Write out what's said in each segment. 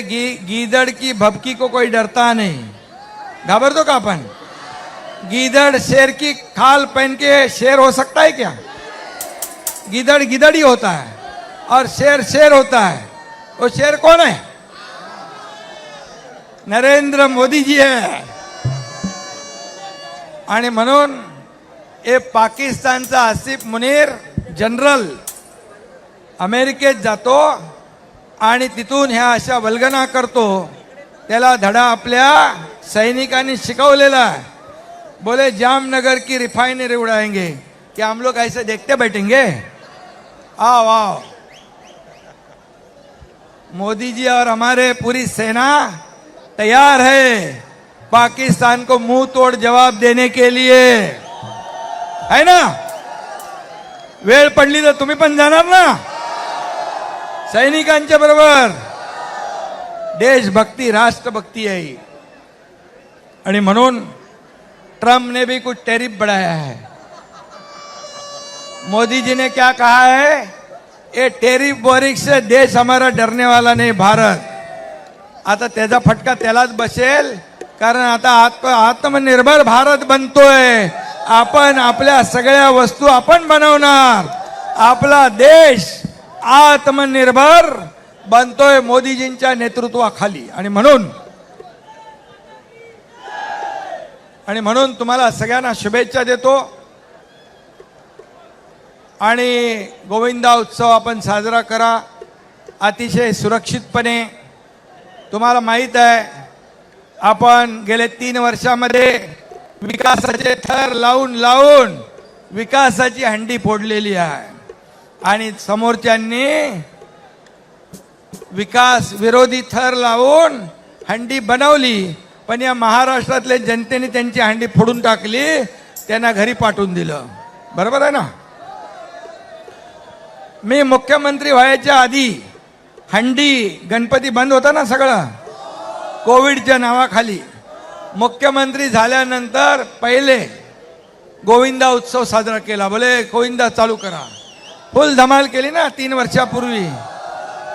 गी, गीदड़ की भपकी को कोई डरता नहीं। घबरतो का अपन गीदड़ शेर की खाल पहन के शेर हो सकता है क्या? गीदड़ गीदड़ ही होता है और शेर शेर होता है। वो शेर कौन है? नरेंद्र मोदी जी है। आणि म्हणून पाकिस्तानचा आसिफ मुनीर जनरल अमेरिकेत जातो आणि तिथून ह्या अशा वल्गना करतो. त्याला धडा आपल्या सैनिकांनी शिकवलेला बोले जामनगर की रिफाइनरी उड़ाएंगे. की हम लोग ऐसे देखते बैठेंगे? आओ आओ. मोदी जी और हमारे पूरी सेना तैयार है पाकिस्तान को मुंह तोड़ जवाब देने के लिए। है ना? वेळ पडली तर तुम्ही पण जाणार ना? सैनिकांच्या बरोबर. देशभक्ती राष्ट्रभक्ती आहे आणि म्हणून ट्रम्प ने भी कुछ टैरिफ बढ़ाया है. मोदी जी ने क्या कहा है? ये टेरिफ बोरिक से देश हमारा डरने वाला नहीं भारत. आता त्याचा फटका त्यालाच बसेल कारण आता आत्म आत्मनिर्भर भारत बनतोय. आपण आपल्या सगळ्या वस्तू आपण बनवणार. आपला देश आत्मनिर्भर बनतोय मोदीजींच्या नेतृत्वाखाली. आणि म्हणून आणि म्हणून तुम्हाला सगळ्यांना शुभेच्छा देतो. आणि गोविंदा उत्सव आपण साजरा करा. अतिशय सुरक्षितपणे. तुम्हाला माहीत आहे आपण गेले तीन वर्षामध्ये विकासाचे थर लावून लावून विकासाची हंडी फोडलेली आहे. आणि समोरच्यांनी विकास विरोधी थर लावून हंडी बनवली. पण या महाराष्ट्रातल्या जनतेने त्यांची हंडी फोडून टाकली त्यांना घरी पाठवून दिलं. बरोबर आहे ना? मी मुख्यमंत्री व्हायच्या आधी हंडी गणपती बंद होता ना सगळं? कोविडच्या नावाखाली. मुख्यमंत्री झाल्यानंतर पहिले गोविंदा उत्सव साजरा केला. बोले गोविंदा चालू करा. फुल धमाल केली ना तीन वर्षापूर्वी.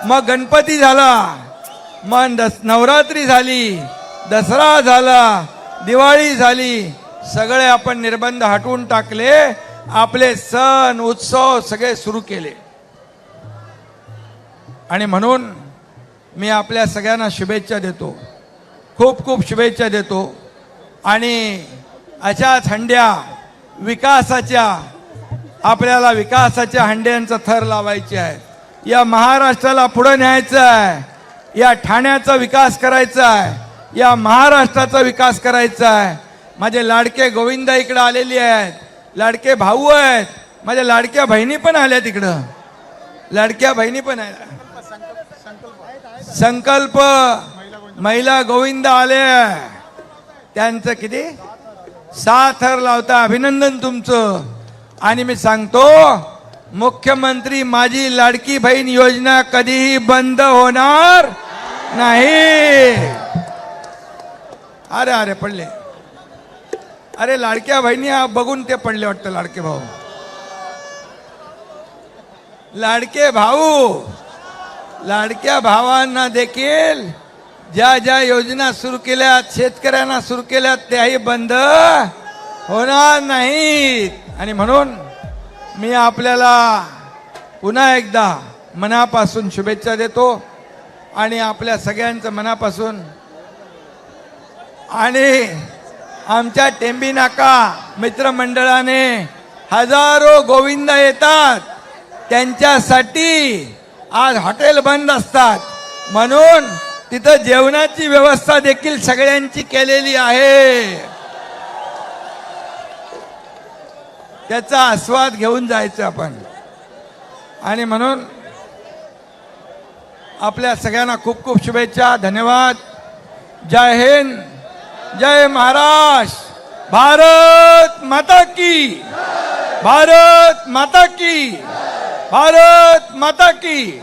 मग गणपती झाला. मग दस नवरात्री झाली. दसरा झाला. दिवाळी झाली. सगळे आपण निर्बंध हटवून टाकले. आपले सण उत्सव सगळे सुरू केले. आणि म्हणून मी आपल्या सगळ्यांना शुभेच्छा देतो. खूप खूप शुभेच्छा देतो. आणि अशा थंड्या विकासाच्या आपल्याला विकासाच्या हंड्यांचा थर लावायचे आहे. या महाराष्ट्राला पुढे न्यायचं आहे. या ठाण्याचा विकास करायचा आहे. या महाराष्ट्राचा विकास करायचा आहे. माझे लाडके गोविंदा इकडे आलेली आहेत. लाडके भाऊ आहेत. माझ्या लाडक्या बहिणी पण आल्या तिकडं लाडक्या बहिणी पण आहेत. संकल्प. महिला गोविंद आले. त्यांचं किती? साथर लावता. अभिनंदन तुमचं. आणि मी सांगतो मुख्यमंत्री माझी लाडकी बहीण योजना कधीही बंद होणार नाही. अरे अरे पडले. अरे लाडक्या बहिणी हा बघून ते पडले वाटतं लाडके भाऊ. लाडके भाऊ लाडक्या भावांना देखील ज्या ज्या योजना सुरू केल्यात शेतकऱ्यांना सुरू केल्यात त्याही बंद. होणार नाहीत. आणि म्हणून मी आपल्याला पुन्हा एकदा मनापासून शुभेच्छा देतो आणि आपल्या सगळ्यांचं मनापासून. आणि आमच्या टेंबी नाका मित्रमंडळाने हजारो गोविंदा येतात. त्यांच्यासाठी आज हॉटेल बंद असतात. म्हणून तिथं जेवणाची व्यवस्था देखील सगळ्यांची केलेली आहे. त्याचा आस्वाद घेऊन जायचं आपण. आणि म्हणून आपल्या सगळ्यांना खूप खूप शुभेच्छा धन्यवाद. जय हिंद जय महाराष्ट्र. भारत माता की. भारत माता की. भारत माता की.